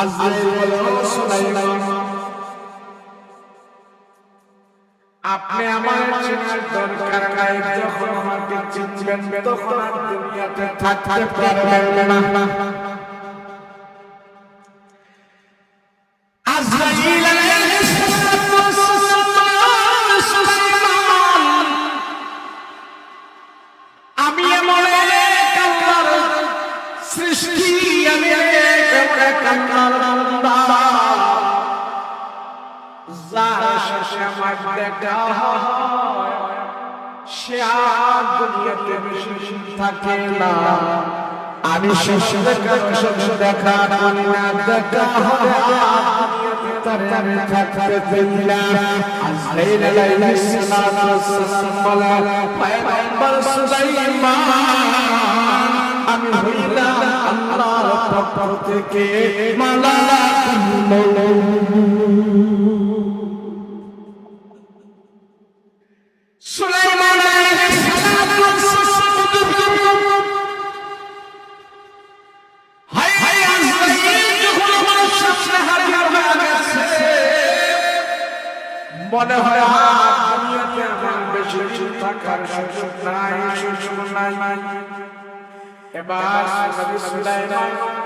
আজরাইল বলে সুলাইমান, আপনি আমার চেনার দরকার নাই, যখন আমাকে চিনবেন, তখন দুনিয়াতে থাকতে পারবেন না। দেখা হয়। সে আর দুনিয়াতে বেশি থাকে না। আমি শেষে দেখা করি না দেখা আমি হইলাম আল্লাহর পক্ষ থেকে মালাকুল মনে হয় দুনিয়াতে আমার বেশি দিন থাকার সুযোগ নাই সুযোগ নাই এবার নবী সুলাইমান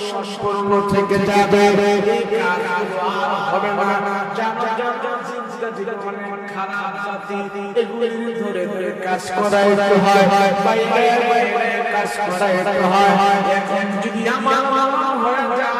অসম্পূর্ণ থেকে যাবে। হবে না। খারাপ ধরে কাজ করা হয়। বাইরে কাজ করা হয়। এখন যদি আমার হয়ে যায়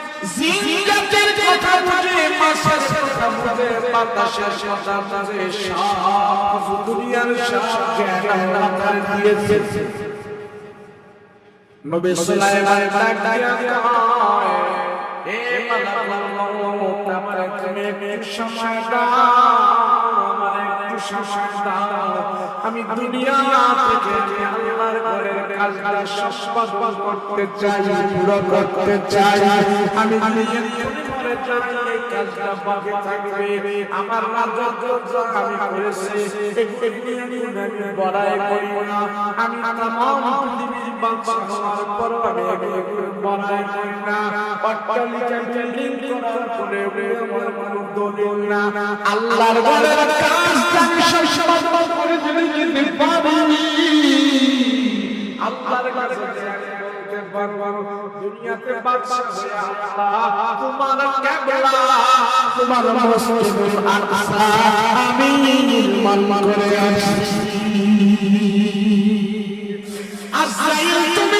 জিনজাতের কথা বুঝে মাছের কথা বুঝে, বাতাসের কথা বুঝে, সব দুনিয়ার সব জ্ঞান আল্লাহ দিয়েছে। নবী সুলাইমান ডাক দিয়া কয়, এ মালাকুল মউত আমি দুনিয়া থেকে আল্লাহর ঘরের কাজগুলো করতে চাই করতে চাই। আমি দুনিয়া যাই এই কাজটা বাকি থাকবে। আমার আমি করেছি। এগুলি আমি বড়াই করি না। আমি তামাম পৃথিবীর হওয়ার পর আমি এগুলি বড়াই করি না। অট্টালিকা বিল্ডিং করার পরে আমার কোনো দলিল না। আল্লাহর ঘরের কাজটা আমি করে পারি আল্লাহর কাছে পারব দুনিয়াতে বাদশা হয়ে আল্লাহ। তোমার কেবলা। তোমার মসজিদুল আকসা আমি নির্মাণ করে আসি আজরাইল তুমি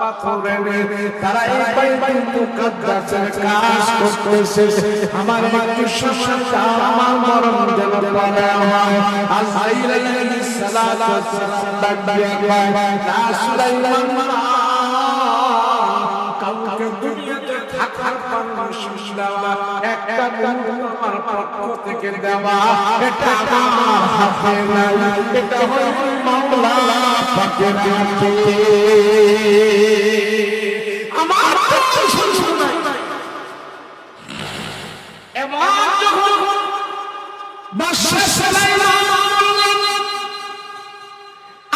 পাথরের তারা এই বাইবেল মুকাদ্দাসের কাজ করতেছে। আমার মৃত্যু সমস্যা আমার মরণ যেন পরে আল্লাহ আলাইহিস সালাতু ডাক দিয়া না সুলাইমান কাউকে দুনিয়াতে থাকার পারমিশন দেওয়া। একটা মুহূর্ত আমার পক্ষ থেকে দেওয়া। এটা আমার হাতে নাই। এটা হলো আমার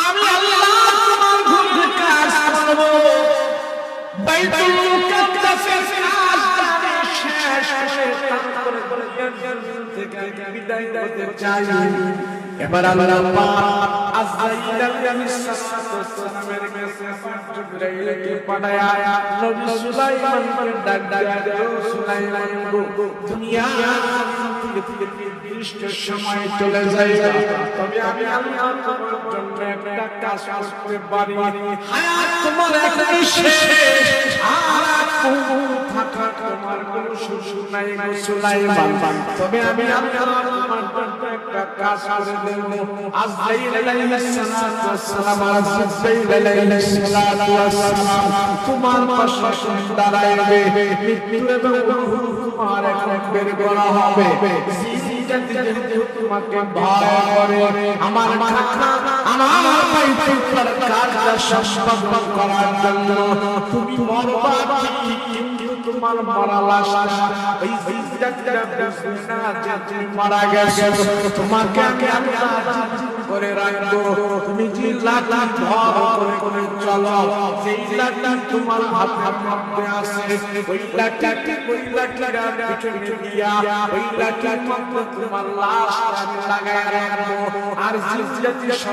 আমি আল্লাহ তোমার ঘুরে কাজ করব বাইবেল বিদায় দিতে চাই। এবার আল্লাহ পাক আজরাইল আলাইহিস সালামের কাছে জিবরাইলকে পাঠায়া নবী সুলাইমানকে ডাক ডাক সুলাইমান গো দুনিয়া নির্দিষ্ট সময় চলে যায় তবে আমি আল্লাহ তোমার জন্য একটা কাজ করতে পারি। হবে। তোমাকে ভয় করে আমার খানা তুমি যে তুমি মারা গেছো তোমাকে আমি আল্লাহ করে রাখব চলো তোমার হাত হাত মধ্যে আছে ওই লাঠি ওই লাঠিটা পিছনে দিয়া ওই লাঠির মধ্যে তোমার লাশ লাগায় রাখব আর জিজ্ঞাসা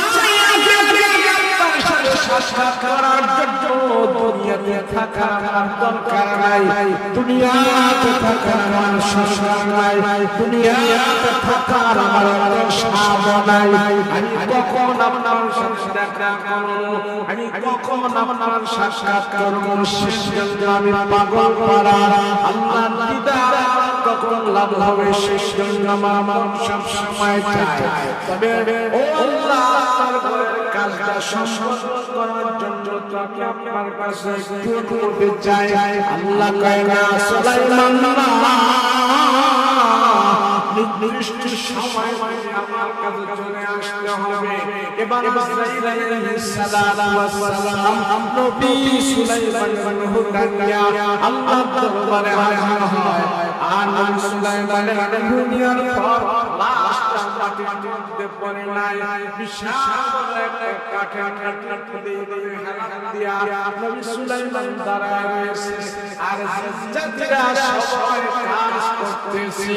সাক্ষাৎ করার জন্য দুনিয়াতে থাকা আমার দরকার নাই। দুনিয়াতে থাকা আমার সংসার নাই। দুনিয়াতে থাকার আমার সাব নাই। আমি কখন আপনার দেখা করব? আমি কখন আপনার সাক্ষাৎ করব? শেষ আমি লাভ হবে? শেষ জন্য আমার সব সময় চাই তবে ও সম্পন্ন করার জন্য তাকে আপনার কাছে একটু করতে চাই। আল্লাহ কয় না সুলাইমান না। নির্দিষ্ট সময় আমার কাছে চলে আসতে হবে। এবার ইসরাঈল আলাইহিস সালাতু সালাম নবী সুলাইমানের হুদানিয়া আল্লাহ দরবারে হাজির হয়। আর নবী সুলাইমানের দুনিয়ার পর লাশটা মাটির মধ্যে পড়ে নাই। বিশাল একটা কাঠে কাঠে দিয়ে দিয়ে হালাল দিয়া নবী সুলাইমান দাঁড়ায় রয়েছে। আর জাতিরা সবাই কাজ করতেছে।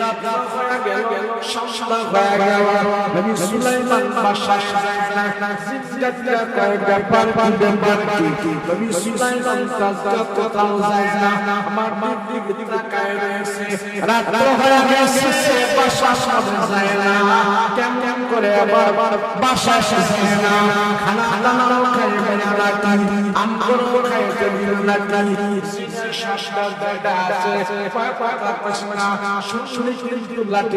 রাত হয়ে গেল সন্ধ্যা হয়ে গেল। নবী সুলাইমান বাসায় যায় না জাতিরা কয় ব্যাপার কি ব্যাপার কি নবী সুলাইমান কাজটা কোথাও যায় না আমার মার দিকে তাকায় রয়েছে রাত হয়ে গেছে বাসা সামনে যায় না কেমন করে আবার বাসা সামনে না খানা দানা খাই না নাকি আমগুলো খাইতে দিল নাকি শ্বাসটা দাদা আছে পায় পায় পাচ্ছে না শুনে কিন্তু লাঠি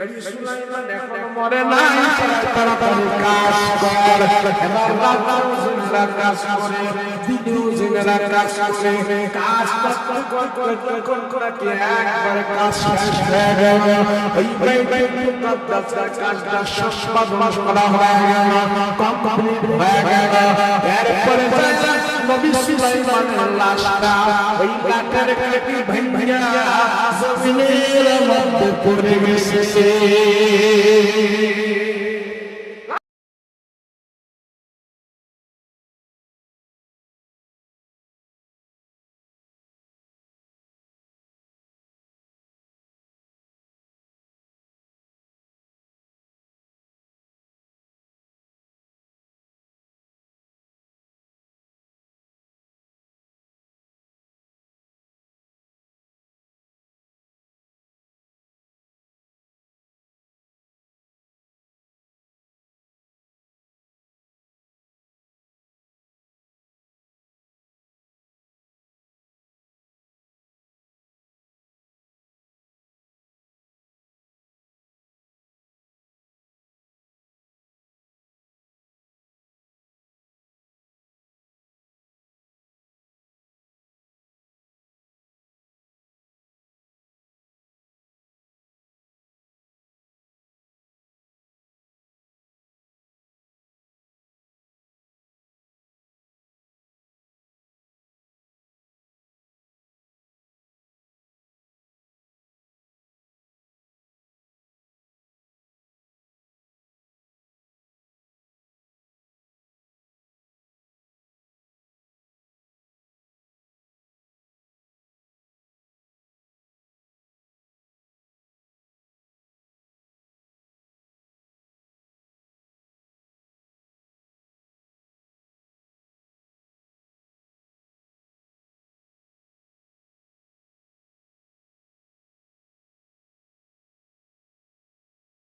নবী সুলাইমান এখনও মরে নাই। তাড়াতাড়ি কাজ কর। জেনেরা কাজ করে দিনেও জেনেরা কাজ করে কাজ একবারে কাজ শেষ হয়ে গেল ওই কাজটা সম্পাদন করা হয়ে গেল কমপ্লিট হয়ে গেল এরপরে নবী সুলাইমানের লাশটা ওই কাঠের কাঠি ভাঙিয়া জমিনের মধ্যে পড়ে গেছে